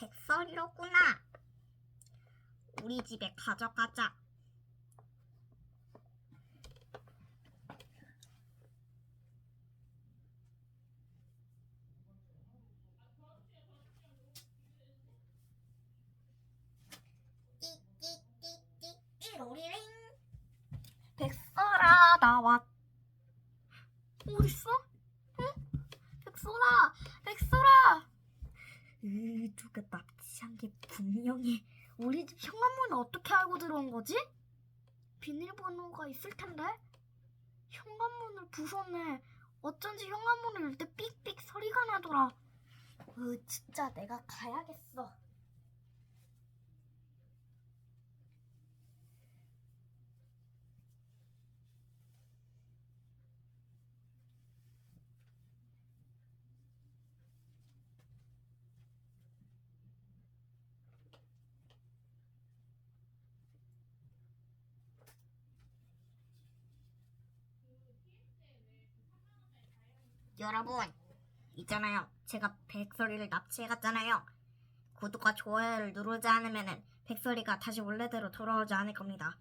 백설이로구나. 우리 집에 가져가자. 백설아 나왔 어딨어? 응? 백설아 백설아 으 누가 납치한 게 분명해 우리 집 현관문을 어떻게 알고 들어온 거지? 비밀번호가 있을 텐데? 현관문을 부쉈네. 어쩐지 현관문을 열 때 삑삑 소리가 나더라. 으 진짜 내가 가야겠어 여러분, 있잖아요. 제가 백설이를 납치해갔잖아요. 구독과 좋아요를 누르지 않으면 백설이가 다시 원래대로 돌아오지 않을 겁니다.